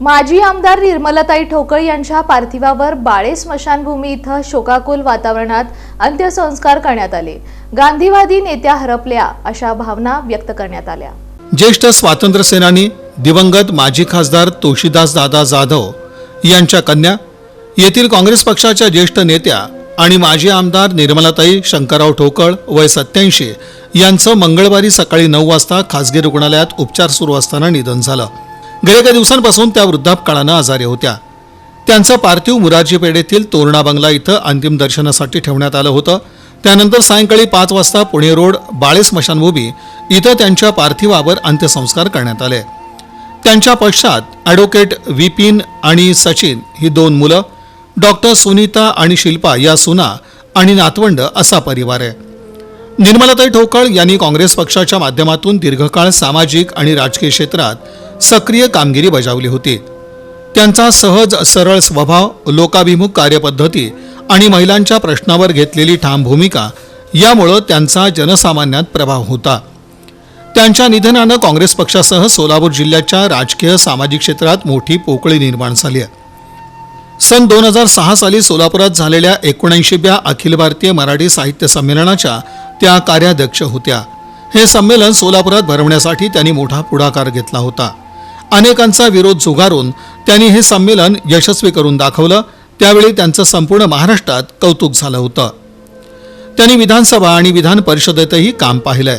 माजी आमदार निर्मलताई ठोकळ यांच्या पार्थिवावर बाळे स्मशानभूमी इथं शोकाकुल वातावरणात अंत्यसंस्कार करण्यात आले. गांधीवादी नेत्या हरपल्या अशा भावना व्यक्त करण्यात आल्या. ज्येष्ठ स्वातंत्र्य सेनानी दिवंगत माजी खासदार तुळशीदास दादा जाधव यांच्या कन्या येथील काँग्रेस पक्षाच्या ज्येष्ठ नेत्या आणि माजी आमदार निर्मलाताई शंकरराव ठोकळ वय सत्याऐंशी यांचं मंगळवारी सकाळी नऊ वाजता खासगी रुग्णालयात उपचार सुरू असताना निधन झालं. गेल्या काही दिवसांपासून त्या वृद्धापकाळानं आजारी होत्या. त्यांचं पार्थिव मुरारजी पेठेतील तोरणा बंगला इथं अंतिम दर्शनासाठी ठेवण्यात आलं होतं. त्यानंतर सायंकाळी पाच वाजता पुणे रोड बाळे स्मशानभूमी इथं त्यांच्या पार्थिवावर अंत्यसंस्कार करण्यात आले. त्यांच्या पश्चात ॲडव्होकेट विपिन आणि सचिन ही दोन मुलं डॉक्टर सुनीता आणि शिल्पा या सुना आणि नातवंड असा परिवार आहे. निर्मलाताई ठोकळ यांनी काँग्रेस पक्षाच्या माध्यमातून दीर्घकाळ सामाजिक आणि राजकीय क्षेत्रात सक्रिय कामगिरी बजावली होती. त्यांचा सहज सरळ स्वभाव लोकाभिमुख कार्यपद्धती आणि महिलांच्या प्रश्नावर घेतलेली ठाम भूमिका यामुळं त्यांचा जनसामान्यात प्रभाव होता. त्यांच्या निधनानं काँग्रेस पक्षासह सोलापूर जिल्ह्याच्या राजकीय सामाजिक क्षेत्रात मोठी पोकळी निर्माण झाली आहे. सन दोन हजार सहा साली सोलापुरात झालेल्या एकोणऐंशीव्या अखिल भारतीय मराठी साहित्य संमेलनाच्या त्या कार्याध्यक्ष होत्या. हे संमेलन सोलापुरात भरवण्यासाठी त्यांनी मोठा पुढाकार घेतला होता. अनेकांचा विरोध झुगारून त्यांनी हे संमेलन यशस्वी करून दाखवलं. त्यावेळी त्यांचं संपूर्ण महाराष्ट्रात कौतुक झालं होतं. त्यांनी विधानसभा आणि विधान परिषदेतही काम पाहिलंय.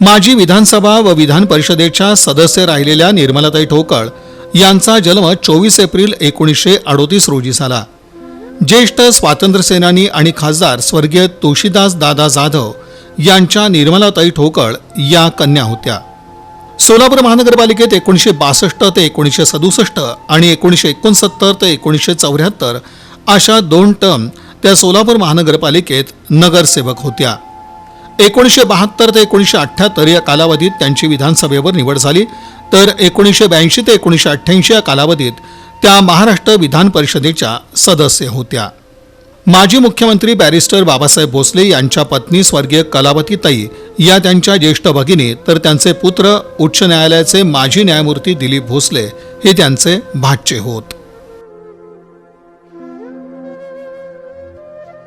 माजी विधानसभा व विधान परिषदेच्या सदस्य राहिलेल्या निर्मलाताई ठोकळ यांचा जन्म चोवीस एप्रिल एकोणीसशे अडोतीस रोजी झाला. ज्येष्ठ स्वातंत्र्यसेनानी आणि खासदार स्वर्गीय तुळशीदास दादा जाधव यांच्या निर्मलाताई ठोकळ या कन्या होत्या. सोलापूर महानगरपालिकेत एकोणीसशे बासष्ट ते एकोणीसशे सदुसष्ट आणि एकोणीसशे एकोणसत्तर ते एकोणीसशे चौऱ्याहत्तर अशा दोन टर्म त्या सोलापूर महानगरपालिकेत नगरसेवक होत्या. एकोणीसशे बहात्तर ते एकोणीसशे अठ्ठ्याहत्तर या कालावधीत त्यांची विधानसभेवर निवड झाली तर एकोणीसशे ब्याऐंशी ते एकोणीसशे अठ्ठ्याऐंशी या कालावधीत त्या महाराष्ट्र विधान परिषदेच्या सदस्य होत्या. माजी मुख्यमंत्री बॅरिस्टर बाबासाहेब भोसले यांच्या पत्नी स्वर्गीय कलावतीताई या त्यांच्या ज्येष्ठ भगिनी तर त्यांचे पुत्र उच्च न्यायालयाचे माजी न्यायमूर्ती दिलीप भोसले हे त्यांचे भाचे होत.